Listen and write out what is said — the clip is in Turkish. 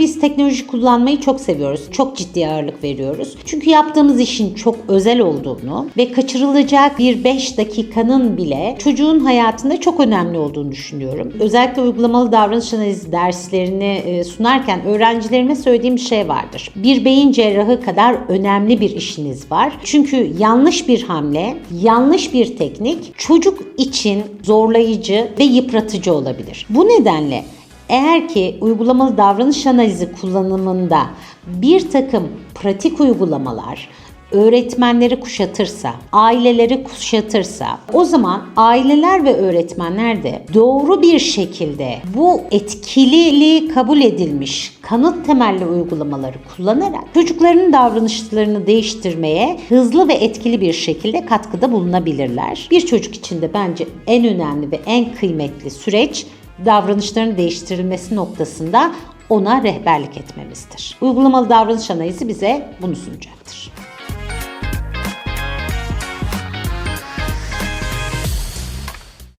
Biz teknoloji kullanmayı çok seviyoruz. Çok ciddi ağırlık veriyoruz. Çünkü yaptığımız işin çok özel olduğunu ve kaçırılacak bir 5 dakikanın bile çocuğun hayatında çok önemli olduğunu düşünüyorum. Özellikle uygulamalı davranış analizi derslerini e, sunarken öğrencilerime söylediğim şey vardır. Bir beyin cerrahı kadar önemli bir işiniz var. Çünkü yanlış bir hamle, yanlış bir teknik çocuk için zorlayıcı ve yıpratıcı olabilir. Bu nedenle eğer ki uygulamalı davranış analizi kullanımında bir takım pratik uygulamalar öğretmenleri kuşatırsa, aileleri kuşatırsa o zaman aileler ve öğretmenler de doğru bir şekilde bu etkililiği kabul edilmiş kanıt temelli uygulamaları kullanarak çocukların davranışlarını değiştirmeye hızlı ve etkili bir şekilde katkıda bulunabilirler. Bir çocuk için de bence en önemli ve en kıymetli süreç davranışların değiştirilmesi noktasında ona rehberlik etmemizdir. Uygulamalı davranış analizi bize bunu sunacaktır.